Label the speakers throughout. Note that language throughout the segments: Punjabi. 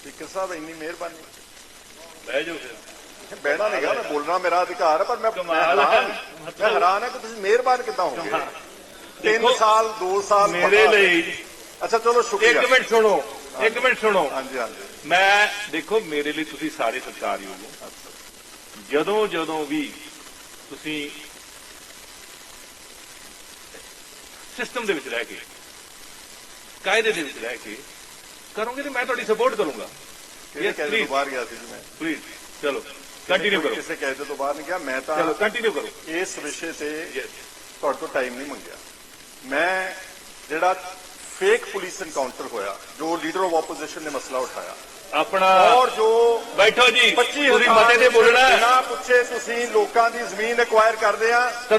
Speaker 1: ਸਪੀਕਰ ਸਾਹਿਬ ਇੰਨੀ ਮਿਹਰਬਾਨੀ।
Speaker 2: ਬਹਿ ਜਾਓ ਫਿਰ।
Speaker 1: ਬਹਿਣਾ ਨਹੀਂ ਗਾ ਮੈਂ ਬੋਲਣਾ ਮੇਰਾ ਅਧਿਕਾਰ ਹੈ ਪਰ ਮੈਂ ਮੈਂ। ਹੈਰਾਨ- ਹੈ ਕਿ ਤੁਸੀਂ ਮਿਹਰਬਾਨ ਕਿੱਦਾਂ ਹੋ ਗਏ। ਤਿੰਨ
Speaker 2: ਦੇਖੋ,
Speaker 1: ਸਾਲ 2 ਸਾਲ
Speaker 2: ਮੇਰੇ ਲਈ
Speaker 1: ਅੱਛਾ ਚਲੋ ਸ਼ੁਕਰੀਆ।
Speaker 2: ਇੱਕ ਮਿੰਟ ਸੁਣੋ ਇੱਕ ਮਿੰਟ ਸੁਣੋ।
Speaker 1: ਹਾਂਜੀ ਹਾਂਜੀ।
Speaker 2: ਮੈਂ ਦੇਖੋ ਮੇਰੇ ਲਈ ਤੁਸੀਂ ਸਾਰੇ ਸਤਿਕਾਰਯੋਗ ਹੋ ਜਦੋਂ ਜਦੋਂ ਵੀ ਤੁਸੀਂ ਸਿਸਟਮ ਦੇ ਵਿੱਚ ਰਹਿ ਕੇ ਕਾਇਦੇ ਦੇ ਵਿੱਚ ਰਹਿ ਕੇ ਕਰੋਗੇ ਤੇ ਮੈਂ ਤੁਹਾਡੀ ਸਪੋਰਟ ਕਰੂੰਗਾ।
Speaker 1: ਤੋਂ
Speaker 2: please.
Speaker 1: ਬਾਹਰ ਗਿਆ ਸੀ ਮੈਂ?
Speaker 2: ਪਲੀਜ਼ ਚਲੋ ਕੰਟੀਨਿਊ ਕਰੋ।
Speaker 1: ਕਿਸੇ ਕਾਇਦੇ ਤੋਂ ਬਾਹਰ ਨਹੀਂ ਗਿਆ ਮੈਂ ਤਾਂ
Speaker 2: ਚਲੋ ਕੰਟੀਨਿਊ ਕਰੋ।
Speaker 1: ਇਸ ਵਿਸ਼ੇ ਤੇ ਤੁਹਾਡੇ ਤੋਂ ਟਾਈਮ ਨਹੀਂ ਮੰਗਿਆ। ਮੈਂ ਜਿਹੜਾ ਫੇਕ ਪੁਲਿਸ ਐਨਕਾਊਂਟਰ ਹੋਇਆ ਜੋ ਲੀਡਰ ਆਫ ਆਪੋਜੀਸ਼ਨ ਨੇ ਮਸਲਾ ਉਠਾਇਆ।
Speaker 2: ਆਪਣਾ
Speaker 1: ਔਰ ਜੋ
Speaker 2: ਬੈਠੋ ਜੀ
Speaker 1: 25
Speaker 2: ਤੁਸੀਂ ਮਤੇ ਤੇ ਬੋਲਣਾ ਹੈ।
Speaker 1: ਬਿਨਾਂ ਪੁੱਛੇ ਤੁਸੀਂ ਲੋਕਾਂ ਦੀ ਜ਼ਮੀਨ ਐਕਵਾਇਰ ਕਰਦੇ ਆ।
Speaker 2: ਤੇ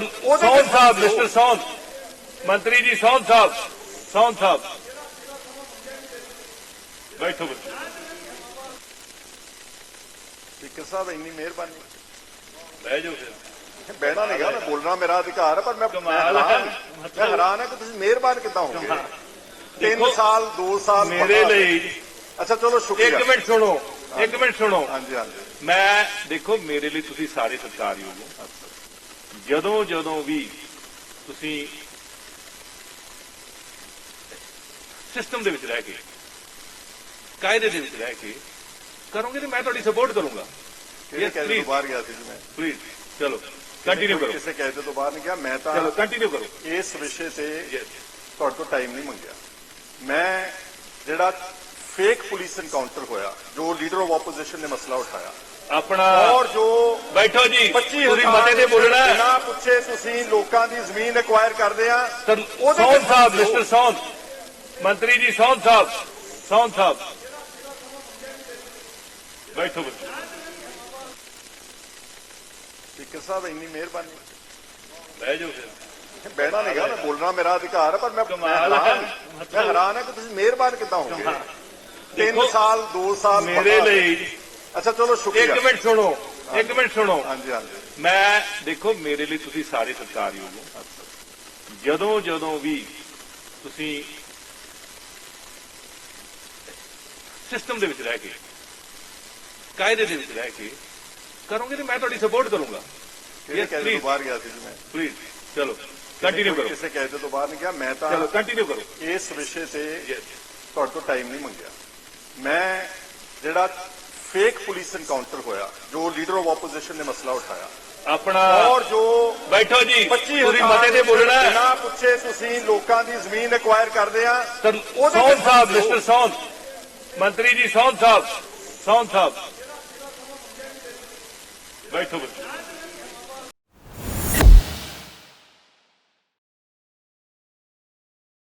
Speaker 2: ਸਾਹਿਬ। ਮਿਸਟਰ ਸੌਨ ਮੰਤਰੀ ਜੀ ਸੌਨ ਸਾਹਿਬ ਸੌਨ ਸਾਹਿਬ। ਬੈਠੋ ਬੈਠੋ।
Speaker 1: ਸਪੀਕਰ ਸਾਹਿਬ ਇੰਨੀ ਮਿਹਰਬਾਨੀ।
Speaker 2: ਬਹਿ ਜਾਓ ਫਿਰ।
Speaker 1: ਬਹਿਣਾ ਨਹੀਂ ਗਾ ਮੈਂ ਬੋਲਣਾ ਮੇਰਾ ਅਧਿਕਾਰ ਹੈ ਪਰ ਮੈਂ ਮੈਂ। ਹੈਰਾਨ ਹੈ ਕਿ ਤੁਸੀਂ ਮਿਹਰਬਾਨ ਕਿੱਦਾਂ ਹੋ ਗਏ ਤਿੰਨ
Speaker 2: ਦੇਖੋ,
Speaker 1: ਸਾਲ 2 ਸਾਲ
Speaker 2: ਮੇਰੇ ਲਈ
Speaker 1: ਅੱਛਾ ਚਲੋ ਸ਼ੁਕਰੀਆ।
Speaker 2: ਇੱਕ ਮਿੰਟ ਸੁਣੋ ਇੱਕ ਮਿੰਟ ਸੁਣੋ।
Speaker 1: ਹਾਂਜੀ ਹਾਂਜੀ।
Speaker 2: ਮੈਂ ਦੇਖੋ ਮੇਰੇ ਲਈ ਤੁਸੀਂ ਸਾਰੇ ਸਤਿਕਾਰਯੋਗ ਹੋ ਜਦੋਂ ਜਦੋਂ ਵੀ ਤੁਸੀਂ ਸਿਸਟਮ ਦੇ ਵਿੱਚ ਰਹਿ ਕੇ ਕਾਇਦੇ ਦੇ ਵਿੱਚ ਰਹਿ ਕੇ ਕਰੋਗੇ ਤੇ ਮੈਂ ਤੁਹਾਡੀ ਸਪੋਰਟ ਕਰੂੰਗਾ।
Speaker 1: ਤੋਂ
Speaker 2: please.
Speaker 1: ਬਾਹਰ ਗਿਆ ਸੀ ਮੈਂ?
Speaker 2: ਪਲੀਜ਼ ਚਲੋ ਕੰਟੀਨਿਊ ਕਰੋ।
Speaker 1: ਕਿਸੇ ਕਾਇਦੇ ਤੋਂ ਬਾਹਰ ਨਹੀਂ ਗਿਆ ਮੈਂ ਤਾਂ
Speaker 2: ਚਲੋ ਕੰਟੀਨਿਊ ਕਰੋ।
Speaker 1: ਇਸ ਵਿਸ਼ੇ ਤੇ
Speaker 2: ਯੈਸ
Speaker 1: ਤੁਹਾਡੇ ਤੋਂ ਟਾਈਮ ਨਹੀਂ ਮੰਗਿਆ। ਮੈਂ ਜਿਹੜਾ ਫੇਕ ਪੁਲਿਸ ਐਨਕਾਊਂਟਰ ਹੋਇਆ ਜੋ ਲੀਡਰ ਆਫ ਆਪੋਜੀਸ਼ਨ ਨੇ ਮਸਲਾ ਉਠਾਇਆ।
Speaker 2: ਆਪਣਾ
Speaker 1: ਔਰ ਜੋ
Speaker 2: ਬੈਠੋ ਜੀ
Speaker 1: 25
Speaker 2: ਤੁਸੀਂ ਮਤੇ ਤੇ ਬੋਲਣਾ। ਹੈ।
Speaker 1: ਬਿਨਾਂ ਪੁੱਛੇ ਤੁਸੀਂ ਲੋਕਾਂ ਦੀ ਜ਼ਮੀਨ ਐਕਵਾਇਰ ਕਰਦੇ ਆ।
Speaker 2: ਤੇ ਸਾਹਿਬ। ਮਿਸਟਰ ਸੌਨ ਮੰਤਰੀ ਜੀ ਸੌਨ ਸਾਹਿਬ ਸੌਨ ਸਾਹਿਬ। ਬੈਠੋ ਬੈਠੋ
Speaker 1: ਸਪੀਕਰ ਸਾਹਿਬ ਇੰਨੀ ਮਿਹਰਬਾਨੀ।
Speaker 2: ਬਹਿ ਜਾਓ ਫਿਰ।
Speaker 1: ਬਹਿਣਾ ਨਹੀਂ ਗਾ ਮੈਂ ਬੋਲਣਾ ਮੇਰਾ ਅਧਿਕਾਰ ਹੈ ਪਰ ਮੈਂ ਮੈਂ। ਹੈਰਾਨ ਹੈ ਕਿ ਤੁਸੀਂ ਮਿਹਰਬਾਨ ਕਿੱਦਾਂ ਹੋ ਗਏ ਤਿੰਨ
Speaker 2: ਦੇਖੋ,
Speaker 1: ਸਾਲ 2 ਸਾਲ
Speaker 2: ਮੇਰੇ ਲਈ
Speaker 1: ਅੱਛਾ ਚਲੋ ਸ਼ੁਕਰੀਆ।
Speaker 2: ਇੱਕ ਮਿੰਟ ਸੁਣੋ ਇੱਕ ਮਿੰਟ ਸੁਣੋ।
Speaker 1: ਹਾਂਜੀ ਹਾਂਜੀ।
Speaker 2: ਮੈਂ ਦੇਖੋ ਮੇਰੇ ਲਈ ਤੁਸੀਂ ਸਾਰੇ ਸਤਿਕਾਰਯੋਗ ਹੋ। ਜਦੋਂ ਜਦੋਂ ਵੀ ਤੁਸੀਂ ਸਿਸਟਮ ਦੇ ਵਿੱਚ ਰਹਿ ਕੇ ਕਾਇਦੇ ਦੇ ਵਿੱਚ ਰਹਿ ਕੇ ਕਰੋਗੇ ਤੇ ਮੈਂ ਤੁਹਾਡੀ ਸਪੋਰਟ ਕਰੂੰਗਾ।
Speaker 1: ਤੋਂ
Speaker 2: please.
Speaker 1: ਬਾਹਰ ਗਿਆ ਸੀ ਮੈਂ?
Speaker 2: ਪਲੀਜ਼ ਚਲੋ ਕੰਟੀਨਿਊ ਕਰੋ।
Speaker 1: ਕਿਸੇ ਕਾਇਦੇ ਤੋਂ ਬਾਹਰ ਨਹੀਂ ਗਿਆ ਮੈਂ ਤਾਂ
Speaker 2: ਚਲੋ ਕੰਟੀਨਿਊ ਕਰੋ।
Speaker 1: ਇਸ ਵਿਸ਼ੇ ਤੇ ਤੁਹਾਡੇ ਤੋਂ ਟਾਈਮ ਨਹੀਂ ਮੰਗਿਆ। ਮੈਂ ਜਿਹੜਾ ਫੇਕ ਪੁਲਿਸ ਐਨਕਾਊਂਟਰ ਹੋਇਆ ਜੋ ਲੀਡਰ ਆਫ ਆਪੋਜੀਸ਼ਨ ਨੇ ਮਸਲਾ ਉਠਾਇਆ।
Speaker 2: ਆਪਣਾ
Speaker 1: ਔਰ ਜੋ
Speaker 2: ਬੈਠੋ ਜੀ
Speaker 1: 25
Speaker 2: ਤੁਸੀਂ ਮਤੇ ਤੇ ਬੋਲਣਾ।
Speaker 1: ਬਿਨਾਂ ਪੁੱਛੇ ਤੁਸੀਂ ਲੋਕਾਂ ਦੀ ਜ਼ਮੀਨ ਐਕਵਾਇਰ ਕਰਦੇ ਆ।
Speaker 2: ਤੇ ਸਾਹਿਬ। ਮਿਸਟਰ ਸੌਨ ਮੰਤਰੀ ਜੀ ਸੌਨ ਸਾਹਿਬ ਸੌਨ ਸਾਹਿਬ। ਬੈਠੋ ਬੈਠੋ